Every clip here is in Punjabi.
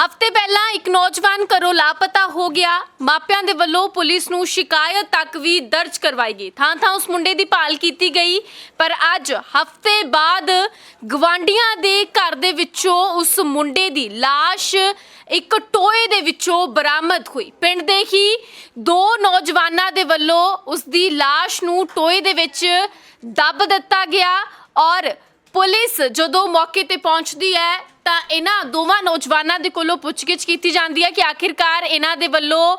ਹਫ਼ਤੇ ਪਹਿਲਾਂ ਇੱਕ ਨੌਜਵਾਨ ਘਰੋਂ ਲਾਪਤਾ ਹੋ ਗਿਆ। ਮਾਪਿਆਂ ਦੇ ਵੱਲੋਂ ਪੁਲਿਸ ਨੂੰ ਸ਼ਿਕਾਇਤ ਤੱਕ ਵੀ ਦਰਜ ਕਰਵਾਈ ਗਈ। ਥਾਂ ਥਾਂ ਉਸ ਮੁੰਡੇ ਦੀ ਭਾਲ ਕੀਤੀ ਗਈ, ਪਰ ਅੱਜ ਹਫ਼ਤੇ ਬਾਅਦ ਗਵਾਂਡੀਆਂ ਦੇ ਘਰ ਦੇ ਵਿੱਚੋਂ ਉਸ ਮੁੰਡੇ ਦੀ ਲਾਸ਼ ਇੱਕ ਟੋਏ ਦੇ ਵਿੱਚੋਂ ਬਰਾਮਦ ਹੋਈ। ਪਿੰਡ ਦੇ ਹੀ ਦੋ ਨੌਜਵਾਨਾਂ ਦੇ ਵੱਲੋਂ ਉਸ ਦੀ ਲਾਸ਼ ਨੂੰ ਟੋਏ ਦੇ ਵਿੱਚ ਦੱਬ ਦਿੱਤਾ ਗਿਆ ਔਰ ਪੁਲਿਸ ਜਦੋਂ ਮੌਕੇ ਤੇ ਪਹੁੰਚਦੀ ਹੈ ਤਾਂ ਇਹਨਾਂ ਦੋਵਾਂ ਨੌਜਵਾਨਾਂ ਦੇ ਕੋਲੋਂ ਪੁੱਛਗਿੱਛ ਕੀਤੀ ਜਾਂਦੀ ਹੈ ਕਿ ਆਖਿਰਕਾਰ ਇਹਨਾਂ ਦੇ ਵੱਲੋਂ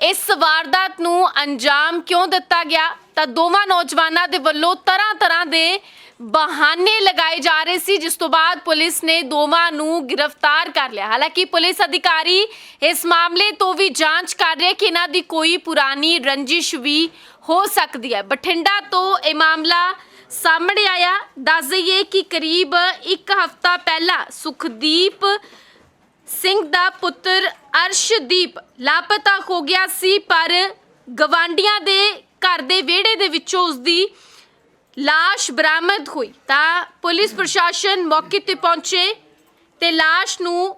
ਇਸ ਵਾਰਦਾਤ ਨੂੰ ਅੰਜਾਮ ਕਿਉਂ ਦਿੱਤਾ ਗਿਆ? ਤਾਂ ਦੋਵਾਂ ਨੌਜਵਾਨਾਂ ਦੇ ਵੱਲੋਂ ਤਰ੍ਹਾਂ ਤਰ੍ਹਾਂ ਦੇ ਬਹਾਨੇ ਲਗਾਏ ਜਾ ਰਹੇ ਸੀ, ਜਿਸ ਤੋਂ ਬਾਅਦ ਪੁਲਿਸ ਨੇ ਦੋਵਾਂ ਨੂੰ ਗ੍ਰਿਫਤਾਰ ਕਰ ਲਿਆ। ਹਾਲਾਂਕਿ ਪੁਲਿਸ ਅਧਿਕਾਰੀ ਇਸ ਮਾਮਲੇ ਤੋਂ ਵੀ ਜਾਂਚ ਕਰ ਰਹੇ ਕਿ ਇਹਨਾਂ ਦੀ ਕੋਈ ਪੁਰਾਣੀ ਰੰਜਿਸ਼ ਵੀ ਹੋ ਸਕਦੀ ਹੈ। ਬਠਿੰਡਾ ਤੋਂ ਇਹ ਮਾਮਲਾ ਸਾਹਮਣੇ ਆਇਆ, ਦੱਸ ਦਈਏ ਕਿ ਕਰੀਬ ਇੱਕ ਹਫ਼ਤਾ ਪਹਿਲਾਂ ਸੁਖਦੀਪ ਸਿੰਘ ਦਾ ਪੁੱਤਰ ਅਰਸ਼ਦੀਪ ਲਾਪਤਾ ਹੋ ਗਿਆ ਸੀ, ਪਰ ਗਵਾਂਡੀਆਂ ਦੇ ਘਰ ਦੇ ਵਿਹੜੇ ਦੇ ਵਿੱਚੋਂ ਉਸ ਦੀ ਲਾਸ਼ ਬਰਾਮਦ ਹੋਈ। ਤਾਂ ਪੁਲਿਸ ਪ੍ਰਸ਼ਾਸਨ ਮੌਕੇ ਤੇ ਪਹੁੰਚੇ ਤੇ ਲਾਸ਼ ਨੂੰ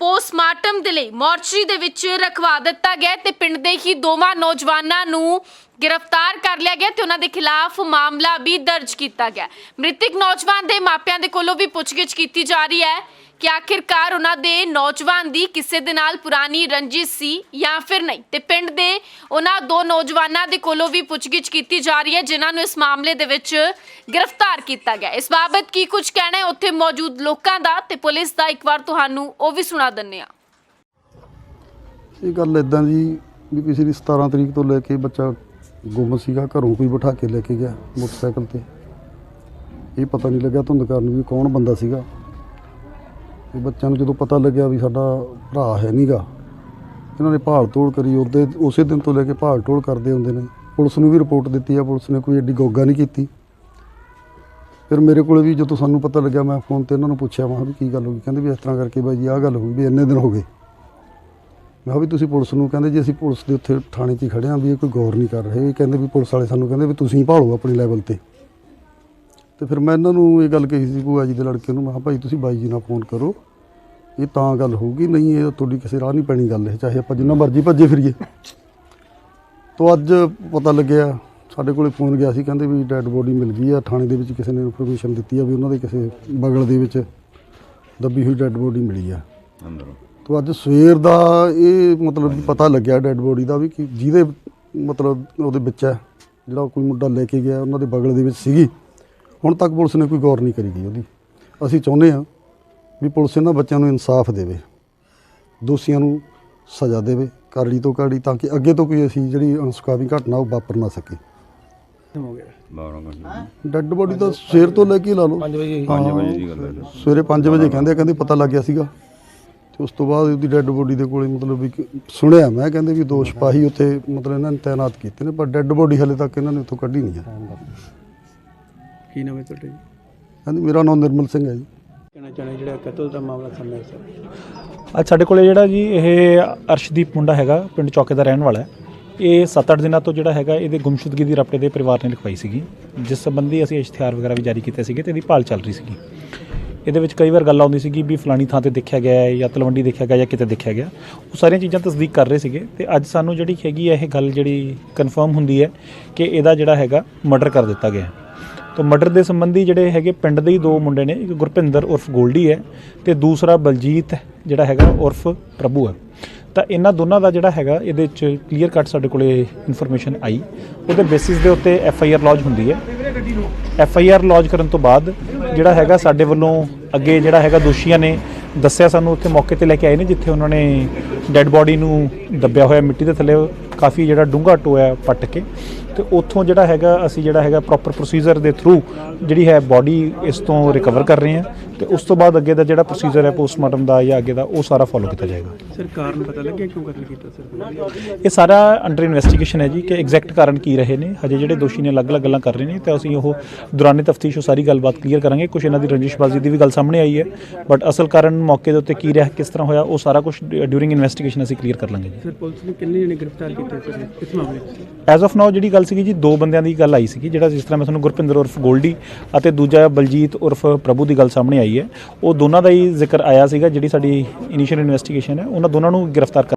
ਪੋਸਟਮਾਰਟਮ ਦੇ ਲਈ ਮੋਰਚਰੀ ਦੇ ਵਿੱਚ ਰਖਵਾ ਦਿੱਤਾ ਗਿਆ ਤੇ ਪਿੰਡ ਦੇ ਹੀ ਦੋਵਾਂ ਨੌਜਵਾਨਾਂ ਨੂੰ ਗ੍ਰਿਫਤਾਰ ਕਰ ਲਿਆ ਗਿਆ ਤੇ ਉਹਨਾਂ ਦੇ ਖਿਲਾਫ ਮਾਮਲਾ ਵੀ ਦਰਜ ਕੀਤਾ ਗਿਆ ਮ੍ਰਿਤਕ ਨੌਜਵਾਨ ਦੇ ਮਾਪਿਆਂ ਦੇ ਕੋਲੋਂ ਵੀ ਪੁੱਛਗਿੱਛ ਕੀਤੀ ਜਾ ਰਹੀ ਹੈ। ਕਿ ਆਖਿਰਕਾਰ ਉਹਨਾਂ ਦੇ ਨੌਜਵਾਨ ਦੀ ਕਿਸੇ ਦੇ ਨਾਲ ਪੁਰਾਣੀ ਰੰਜਿਸ਼ ਸੀ ਜਾਂ ਫਿਰ ਨਹੀਂ? ਤੇ ਪਿੰਡ ਦੇ ਉਹਨਾਂ ਦੋ ਨੌਜਵਾਨਾਂ ਦੇ ਕੋਲੋਂ ਵੀ ਪੁੱਛਗਿੱਛ ਕੀਤੀ ਜਾ ਰਹੀ ਹੈ, ਜਿਨ੍ਹਾਂ ਨੂੰ ਇਸ ਮਾਮਲੇ ਦੇ ਵਿੱਚ ਗ੍ਰਿਫਤਾਰ ਕੀਤਾ ਗਿਆ ਇਸ ਬਾਬਤ ਕੀ ਕੁਝ ਕਹਿਣਾ ਹੈ? ਉੱਥੇ ਮੌਜੂਦ ਲੋਕਾਂ ਦਾ ਤੇ ਪੁਲਿਸ ਦਾ ਇੱਕ ਵਾਰ ਤੁਹਾਨੂੰ ਉਹ ਵੀ ਸੁਣਾ ਦਿੰਨੇ ਆ ਇਹ ਗੱਲ ਇਦਾਂ ਜੀ ਵੀ ਪਿਛਲੀ 17 ਤਰੀਕ ਤੋਂ ਲੈ ਕੇ ਬੱਚਾ ਗੁੰਮ ਸੀਗਾ, ਘਰੋਂ ਕੋਈ ਬਿਠਾ ਕੇ ਲੈ ਕੇ ਗਿਆ ਮੋਟਰਸਾਈਕਲ ਤੇ। ਇਹ ਪਤਾ ਨਹੀਂ ਲੱਗਿਆ ਧੁੰਦ ਕਾਰਨ ਵੀ ਕੌਣ ਬੰਦਾ ਸੀਗਾ। ਇਹ ਬੱਚਿਆਂ ਨੂੰ ਜਦੋਂ ਪਤਾ ਲੱਗਿਆ ਵੀ ਸਾਡਾ ਭਰਾ ਹੈ ਨਹੀਂਗਾ ਇਹਨਾਂ ਨੇ ਭਾਲ ਤੋੜ ਕਰੀ, ਉਹਦੇ, ਉਸੇ ਦਿਨ ਤੋਂ ਲੈ ਕੇ ਭਾਲ ਤੋੜ ਕਰਦੇ ਹੁੰਦੇ ਨੇ। ਪੁਲਿਸ ਨੂੰ ਵੀ ਰਿਪੋਰਟ ਦਿੱਤੀ ਆ, ਪੁਲਿਸ ਨੇ ਕੋਈ ਐਡੀ ਗੋਗਾ ਨਹੀਂ ਕੀਤੀ। ਫਿਰ ਮੇਰੇ ਕੋਲ ਵੀ ਜਦੋਂ ਸਾਨੂੰ ਪਤਾ ਲੱਗਿਆ, ਮੈਂ ਫੋਨ ਤੇ ਇਹਨਾਂ ਨੂੰ ਪੁੱਛਿਆ, ਮੈਂ ਕਿਹਾ ਵੀ ਕੀ ਗੱਲ ਹੋ ਗਈ? ਕਹਿੰਦੇ ਵੀ ਇਸ ਤਰ੍ਹਾਂ ਕਰਕੇ ਬਾਈ ਜੀ, ਆਹ ਗੱਲ ਹੋ ਗਈ ਵੀ ਇੰਨੇ ਦਿਨ ਹੋ ਗਏ। ਮੈਂ ਕਿਹਾ ਵੀ ਤੁਸੀਂ ਪੁਲਿਸ ਨੂੰ, ਕਹਿੰਦੇ ਜੀ ਅਸੀਂ ਪੁਲਿਸ ਦੇ ਉੱਥੇ ਥਾਣੇ 'ਚ ਹੀ ਖੜੇ ਆਂ ਵੀ ਇਹ ਕੋਈ ਗੌਰ ਨਹੀਂ ਕਰ ਰਹੇ। ਇਹ ਕਹਿੰਦੇ ਵੀ ਪੁਲਿਸ ਵਾਲੇ ਸਾਨੂੰ ਕਹਿੰਦੇ ਵੀ ਤੁਸੀਂ ਭਾਲੋ ਆਪਣੇ ਲੈਵਲ ਤੇ। ਤੇ ਫਿਰ ਮੈਂ ਇਹਨਾਂ ਨੂੰ ਇਹ ਗੱਲ ਕਹੀ ਸੀ ਭੂਆ ਜੀ ਦੇ ਲੜਕੇ ਨੂੰ ਮੈਂ ਕਿਹਾ ਭਾਈ ਤੁਸੀਂ ਬਾਈ ਜੀ ਨਾਲ ਫੋਨ ਕਰੋ ਇਹ ਤਾਂ ਗੱਲ ਹੋਊਗੀ ਨਹੀਂ ਇਹ ਤੁਹਾਡੀ ਕਿਸੇ ਰਾਹ ਨਹੀਂ ਪੈਣੀ ਗੱਲ ਇਹ ਚਾਹੇ ਆਪਾਂ ਜਿੰਨਾ ਮਰਜ਼ੀ ਭੱਜੇ ਫਿਰੀਏ। ਤੋਂ ਅੱਜ ਪਤਾ ਲੱਗਿਆ ਸਾਡੇ ਕੋਲੇ ਫੋਨ ਗਿਆ ਸੀ ਕਹਿੰਦੇ ਵੀ ਡੈੱਡ ਬੋਡੀ ਮਿਲ ਗਈ ਆ ਥਾਣੇ ਦੇ ਵਿੱਚ ਕਿਸੇ ਨੇ ਇਨਫੋਰਮੇਸ਼ਨ ਦਿੱਤੀ ਆ ਵੀ ਉਹਨਾਂ ਦੇ ਕਿਸੇ ਬਗਲ ਦੇ ਵਿੱਚ ਦੱਬੀ ਹੋਈ ਡੈੱਡ ਬੋਡੀ ਮਿਲੀ ਆ। ਅੰਦਰੋਂ। ਤੋ ਅੱਜ ਸਵੇਰ ਦਾ ਇਹ ਮਤਲਬ ਪਤਾ ਲੱਗਿਆ ਡੈੱਡ ਬੋਡੀ ਦਾ ਵੀ ਕਿ ਜਿਹਦੇ ਮਤਲਬ ਉਹਦੇ ਵਿੱਚ ਹੈ ਜਿਹੜਾ ਕੋਈ ਮੁੰਡਾ ਲੈ ਕੇ ਗਿਆ ਉਹਨਾਂ ਦੇ ਬਗਲ ਦੇ ਵਿੱਚ ਸੀਗੀ। ਹੁਣ ਤੱਕ ਪੁਲਿਸ ਨੇ ਕੋਈ ਗੌਰ ਨਹੀਂ ਕਰੀ ਗਈ ਉਹਦੀ। ਅਸੀਂ ਚਾਹੁੰਦੇ ਹਾਂ ਵੀ ਪੁਲਿਸ ਇਹਨਾਂ ਬੱਚਿਆਂ ਨੂੰ ਇਨਸਾਫ ਦੇਵੇ ਦੋਸ਼ੀਆਂ ਨੂੰ ਸਜ਼ਾ ਦੇਵੇ ਕਾਰੜੀ ਤੋਂ ਕਾਰੜੀ ਤਾਂ ਕਿ ਅੱਗੇ ਤੋਂ ਕੋਈ ਅਸੀਂ ਜਿਹੜੀ ਅਨਸੁਖਾਵੀ ਘਟਨਾ ਉਹ ਵਾਪਰ ਨਾ ਸਕੇ। 12 ਘੰਟੇ ਡੈੱਡ ਬੋਡੀ ਤਾਂ ਸਵੇਰ ਤੋਂ ਲੈ ਕੇ ਲਾ ਲਓ। 5 ਵਜੇ ਦੀ ਗੱਲ ਹੈ ਸਵੇਰੇ 5 ਵਜੇ ਕਹਿੰਦੇ ਆ, ਕਹਿੰਦੇ ਪਤਾ ਲੱਗ ਗਿਆ ਸੀਗਾ। ਤੇ ਉਸ ਤੋਂ ਬਾਅਦ ਉਹਦੀ ਡੈੱਡ ਬੋਡੀ ਦੇ ਕੋਲੇ ਮਤਲਬ ਵੀ ਸੁਣਿਆ ਮੈਂ ਕਹਿੰਦੇ ਵੀ ਦੋ ਸਿਪਾਹੀ ਉੱਥੇ ਮਤਲਬ ਇਹਨਾਂ ਨੇ ਤਾਇਨਾਤ ਕੀਤੇ ਨੇ ਪਰ ਡੈੱਡ ਬੋਡੀ ਹਲੇ ਤੱਕ ਇਹਨਾਂ ਨੇ ਉੱਥੋਂ ਕੱਢੀ ਨਹੀਂ ਹੈ ਕੀ ਨਾਮ ਹੈ ਤੁਹਾਡਾ ਜੀ? ਕਹਿੰਦੇ ਮੇਰਾ ਨਾਮ ਨਿਰਮਲ ਸਿੰਘ ਹੈ ਜੀ। ਕਹਿਣਾ ਚਾਹੁੰਦੇ ਜਿਹੜਾ ਕਤਲ ਦਾ ਮਾਮਲਾ ਸਾਹਮਣੇ ਆਇਆ ਸਰ ਅੱਜ ਸਾਡੇ ਕੋਲੇ ਜਿਹੜਾ ਜੀ ਇਹ ਅਰਸ਼ਦੀਪ ਮੁੰਡਾ ਹੈਗਾ ਪਿੰਡ ਚੌਕੇ ਦਾ ਰਹਿਣ ਵਾਲਾ ਹੈ। ਇਹ 7-8 ਦਿਨਾਂ ਤੋਂ ਜਿਹੜਾ ਹੈਗਾ ਇਹਦੇ ਗੁੰਮਸ਼ੁਦਗੀ ਦੀ ਰਪਟੇ ਦੇ ਪਰਿਵਾਰ ਨੇ ਲਿਖਵਾਈ ਸੀਗੀ। ਜਿਸ ਸੰਬੰਧੀ ਅਸੀਂ ਇਸ਼ਤਿਹਾਰ ਵਗੈਰਾ ਵੀ ਜਾਰੀ ਕੀਤੇ ਸੀਗੇ ਤੇ ਇਹਦੀ ਭਾਲ ਚੱਲ ਰਹੀ ਸੀਗੀ। ਇਹਦੇ ਵਿੱਚ ਕਈ ਵਾਰ ਗੱਲ ਆਉਂਦੀ ਸੀਗੀ ਵੀ ਫਲਾਣੀ ਥਾਂ ਤੇ ਦੇਖਿਆ ਗਿਆ ਹੈ ਜਾਂ ਤਲਵੰਡੀ ਦੇਖਿਆ ਗਿਆ ਜਾਂ ਕਿਤੇ ਦੇਖਿਆ ਗਿਆ। ਉਹ ਸਾਰੀਆਂ ਚੀਜ਼ਾਂ ਤਸਦੀਕ ਕਰ ਰਹੇ ਸੀਗੇ ਤੇ ਅੱਜ ਸਾਨੂੰ ਜਿਹੜੀ ਹੈਗੀ ਹੈ ਇਹ ਗੱਲ ਜਿਹੜੀ ਕਨਫਰਮ ਹੁੰਦੀ ਹੈ ਕਿ ਇਹਦਾ ਜਿਹੜਾ ਹੈਗਾ ਮਰਡਰ ਕਰ ਦਿੱਤਾ ਗਿਆ ਹੈ। ਤਾਂ ਮਰਡਰ ਦੇ ਸੰਬੰਧੀ ਜਿਹੜੇ ਹੈਗੇ ਪਿੰਡ ਦੇ ਹੀ ਦੋ ਮੁੰਡੇ ਨੇ, ਇੱਕ ਗੁਰਪਿੰਦਰ ਉਰਫ ਗੋਲਡੀ ਹੈ ਤੇ ਦੂਸਰਾ ਬਲਜੀਤ ਜਿਹੜਾ ਹੈਗਾ ਉਰਫ ਪ੍ਰਭੂ ਹੈ। ਤਾਂ ਇਹਨਾਂ ਦੋਨਾਂ ਦਾ ਜਿਹੜਾ ਹੈਗਾ, ਇਹਦੇ ਵਿੱਚ ਕਲੀਅਰ ਕੱਟ ਸਾਡੇ ਕੋਲੇ ਇਨਫੋਰਮੇਸ਼ਨ ਆਈ। ਉਹਦੇ ਬੇਸਿਸ ਦੇ ਉੱਤੇ ਐਫ ਆਈ ਆਰ ਲੌਜ ਹੁੰਦੀ ਹੈ। ਐਫ ਆਈ ਆਰ ਲੌਜ ਕਰਨ ਤੋਂ ਬਾਅਦ ਜਿਹੜਾ ਹੈਗਾ ਸਾਡੇ ਵੱਲੋਂ ਅੱਗੇ ਜਿਹੜਾ ਹੈਗਾ ਦੋਸ਼ੀਆਂ ਨੇ ਦੱਸਿਆ ਸਾਨੂੰ, ਉੱਥੇ ਮੌਕੇ ਤੇ ਲੈ ਕੇ ਆਏ ਨੇ, ਜਿੱਥੇ ਉਹਨਾਂ ਨੇ ਡੈੱਡ ਬੋਡੀ ਨੂੰ ਦੱਬਿਆ ਹੋਇਆ ਮਿੱਟੀ ਦੇ ਥੱਲੇ, ਕਾਫੀ ਜਿਹੜਾ ਡੂੰਘਾ ਟੋਇਆ ਪੱਟ ਕੇ। ਤੇ ਉੱਥੋਂ ਜਿਹੜਾ ਹੈਗਾ, ਅਸੀਂ ਜਿਹੜਾ ਹੈਗਾ ਪ੍ਰੋਪਰ ਪ੍ਰੋਸੀਜਰ ਦੇ ਥਰੂ ਜਿਹੜੀ ਹੈ ਬੋਡੀ ਇਸ ਤੋਂ ਰਿਕਵਰ ਕਰ ਰਹੇ ਹਾਂ। ਤੇ ਉਸ ਤੋਂ ਬਾਅਦ ਅੱਗੇ ਦਾ ਜਿਹੜਾ ਪ੍ਰੋਸੀਜਰ ਹੈ ਪੋਸਟਮਾਰਟਮ ਦਾ ਜਾਂ ਅੱਗੇ ਦਾ ਉਹ ਸਾਰਾ ਫੋਲੋ ਕੀਤਾ ਜਾਏਗਾ। ਸਰ ਕਾਰਨ ਪਤਾ ਲੱਗਿਆ? ਕਿਉਂ ਕਤਲ ਕੀਤਾ ਸਰ? ਇਹ ਸਾਰਾ ਅੰਡਰ ਇਨਵੈਸਟੀਗੇਸ਼ਨ ਹੈ ਜੀ ਕਿ ਐਗਜ਼ੈਕਟ ਕਾਰਨ ਕੀ ਰਹੇ ਨੇ। ਹਜੇ ਜਿਹੜੇ ਦੋਸ਼ੀ ਨੇ ਅਲੱਗ-ਅਲੱਗ ਗੱਲਾਂ ਕਰ ਰਹੇ ਨੇ ਤੇ ਅਸੀਂ ਉਹ ਦੌਰਾਨੇ ਤਫਤੀਸ਼ ਉਹ ਸਾਰੀ ਗੱਲਬਾਤ ਕਲੀਅਰ ਕਰਾਂਗੇ। ਕੁਝ ਇਹਨਾਂ ਦੀ ਰੰਜਿਸ਼ਬਾਜ਼ੀ ਦੀ ਵੀ ਗੱਲ ਸਾਹਮਣੇ ਆਈ ਹੈ। ਬਟ ਅਸਲ ਕਾਰਨ ਮੌਕੇ ਦੇ ਉੱਤੇ ਕੀ ਰਿਹਾ ਕਿਸ ਤਰ੍ਹਾਂ ਹੋਇਆ ਉਹ ਸਾਰਾ ਕੁਝ ਡਿਊਰਿੰਗ ਇਨਵੈਸਟੀਗੇਸ਼ਨ ਅਸੀਂ ਕਲੀਅਰ ਕਰ ਲਾਂਗੇ ਜੀ। ਸਰ ਪੁਲਿਸ ਨੇ ਕਿੰਨੇ ਜਣੇ ਗ੍ਰਿਫਤਾਰ ਕੀਤੇ ਸਰ ਇਸ ਮਾਮਲੇ 'ਚ ਐਜ਼ ਆਫ ਨਾਓ ਜਿਹੜੀ ਗੱਲ ਸੀਗੀ ਜੀ ਦੋ ਬੰਦਿਆਂ ਦੀ ਗੱਲ ਆਈ ਸੀਗੀ ਜਿਹੜਾ ਜਿਸ ਤਰ੍ਹਾਂ ਮੈਂ ਤੁਹਾਨੂੰ ਗੁਰਪਿੰਦਰ ਉਰਫ ਗੋਲਡੀ ਅਤੇ ਦੂਜਾ ਬਲਜੀਤ ਉਰਫ ਪ੍ਰਭੂ ਦੀ ਗੱਲ ਸਾਹਮਣੇ ਆਈ ਆਈ ਹੈ। ਉਹ ਦੋਨਾਂ ਦਾ ਹੀ ਜ਼ਿਕਰ ਆਇਆ ਸੀਗਾ, ਜਿਹੜੀ ਸਾਡੀ ਇਨੀਸ਼ੀਅਲ ਇਨਵੈਸਟੀਗੇਸ਼ਨ ਹੈ, ਉਹਨਾਂ ਦੋਨਾਂ ਨੂੰ ਗ੍ਰਿਫਤਾਰ ਕਰ